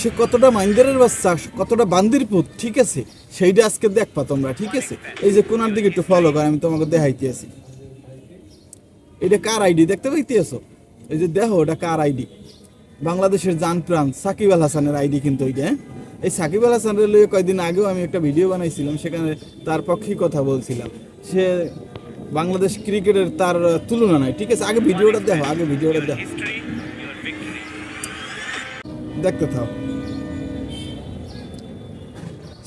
সে কতটা মাইন্দারের বাচ্চা কতটা বান্দির পুত, ঠিক আছে? সেইটা আজকে দেখবা তোমরা, ঠিক আছে? এই যে কোনার দিকে একটু ফলো কর, আমি তোমাকে দেখাইতে আছি এটা কার আইডি দেখতে পাইতে আছো এই যে দেখো, এটা কার আইডি? বাংলাদেশের জান প্রাণ, সাকিব আল হাসানের আইডি কিন্তু ওইটা হ্যাঁ? এই সাকিব আল হাসানের লইয়ে কয়েকদিন আগেও আমি একটা ভিডিও বানাইছিলাম, সেখানে তার পক্ষেই কথা বলছিলাম। সে বাংলাদেশ ক্রিকেটের তার তুলনা নাই, ঠিক আছে? আগে ভিডিওটা দেখো, আগে ভিডিওটা দেখো। দেখতে থাও।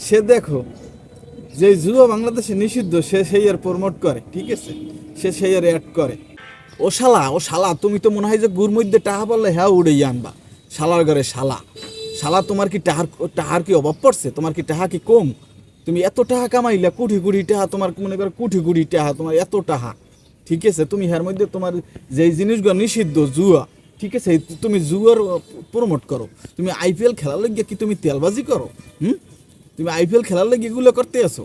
সে দেখো, যে জুয়া বাংলাদেশে নিষিদ্ধ, সে সেই আর প্রমোট করে, ঠিক আছে? সে সেই আর অ্যাড করে। ও শালা ও শালা, তুমি তো মনে হয় যে গুর মধ্যে টাহা পারলে হ্যাঁ উড়েই আনবা। শালার ঘরে শালা। শালা, তোমার কি টাহার টাহার কি অভাব পড়ছে? তোমার কি টাহা কি কম? তুমি এত টাকা কামাইলা কুঠি কুড়ি টাহা, তোমার মনে করো কুঠি কুড়ি টাহা, তোমার এত টাহা। ঠিক আছে? তুমি এর মধ্যে তোমার যেই জিনিসগুলো নিষিদ্ধ, জুয়া, ঠিক আছে? তুমি জুয়ার প্রমোট করো। তুমি আইপিএল খেলার লাগিয়ে কি তুমি তেলবাজি করো? হুম? তুমি আইপিএল খেলার লাগে এগুলো করতে আসো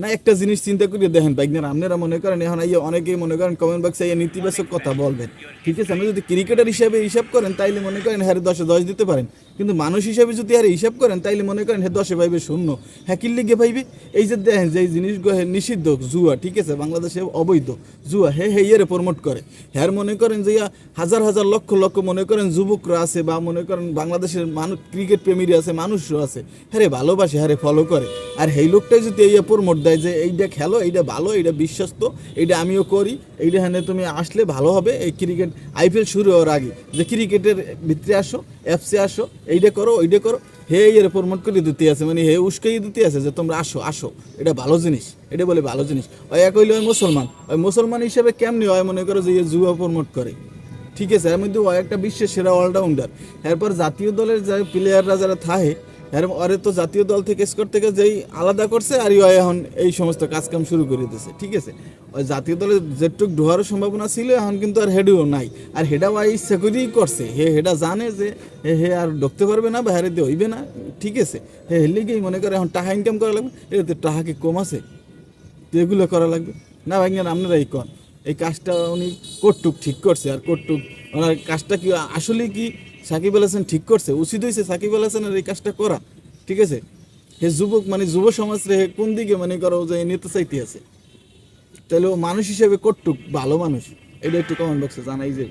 না, একটা জিনিস চিন্তা করিয়ে দেখেন বাইকনার আপনারা মনে করেন এখন এই অনেকেই মনে করেন কমেন্ট বক্সে এই নেতিবাচক কথা বলবেন। ঠিক আছে? আপনি যদি ক্রিকেটার হিসাবে হিসাব করেন, তাইলে মনে করেন হ্যাঁ দশে দশ দিতে পারেন। কিন্তু মানুষ হিসাবে যদি আর হিসাব করেন, তাইলে মনে করেন হ্যাঁ দশে পাইবে শূন্য। হ্যাঁ লিগে পাইবে এই যে দেখেন যে জিনিসগুলো হ্যাঁ নিষিদ্ধ, জুয়া, ঠিক আছে? বাংলাদেশে অবৈধ জুয়া হে হে ইয়ে প্রমোট করে। হ্যাঁ মনে করেন যে হাজার হাজার লক্ষ লক্ষ মনে করেন যুবকরা আছে বা মনে করেন বাংলাদেশের মানুষ ক্রিকেট প্রেমীরা আছে মানুষরা আছে। হ্যাঁ ভালোবাসে হ্যাঁ ফলো করে। আর এই লোকটাই যদি এই প্রমোট দেয় যে এইটা খেলো, এইটা ভালো, এইটা বিশ্বস্ত, এইটা আমিও করি। এইটা হ্যাঁ তুমি আসলে ভালো হবে। এই ক্রিকেট, আইপিএল শুরু হওয়ার আগে যে ক্রিকেটের ভিতরে আসো অ্যাপসে আসো, এইটা করো, ওইটা করো। হে, এর প্রমোট করে দিতে আছে মানে হে, উস্কাই দিতে আছে যে তোমরা আসো আসো। এটা ভালো জিনিস, এটা বলে ভালো জিনিস। ওই এক হইলে ওই মুসলমান ওই মুসলমান হিসেবে কেমনি হয়, মনে করো যে জুয়া প্রমোট করে। ঠিক আছে, এর মধ্যে ও একটা বিশ্বের সেরা অলরাউন্ডার এরপর জাতীয় দলের যে প্লেয়াররা যারা থাকে এর ওরে তো জাতীয় দল থেকে স্কোর থেকে যেই আলাদা করছে আর ইয়ে এখন এই সমস্ত কাজকাম শুরু করে দিয়েছে ঠিক আছে? ওই জাতীয় দলের যেটুক ঢোয়ারও সম্ভাবনা ছিল, এখন কিন্তু আর হেডও নাই। আর হেডা ওই ইচ্ছা করেই করছে, হে হেডা জানে যে হে হে আর ঢুকতে পারবে না, বাইরে দিয়ে হইবে না, ঠিক আছে? হে হেলিগেই মনে করে এখন টাকা ইনকাম করা লাগবে এতে টাকা কি কম আছে, তো এগুলো করা লাগবে। না ভাই, আপনারা এই কন, এই কাজটা উনি কটুক ঠিক করছে, আর কটুক ওনার কাজটা কি আসলে কি সাকিব আল হাসান ঠিক করছে? উচিত হয়েছে সাকিব আল হাসানের এই কাজটা করা, ঠিক আছে? হে যুবক মানে যুব সমাজ রে কোন দিকে মানে করো যে নেতা চাইতে আছে? তাহলে মানুষ হিসেবে কটটুক, ভালো মানুষ। এটা একটু কমেন্ট বক্সে জানাই যে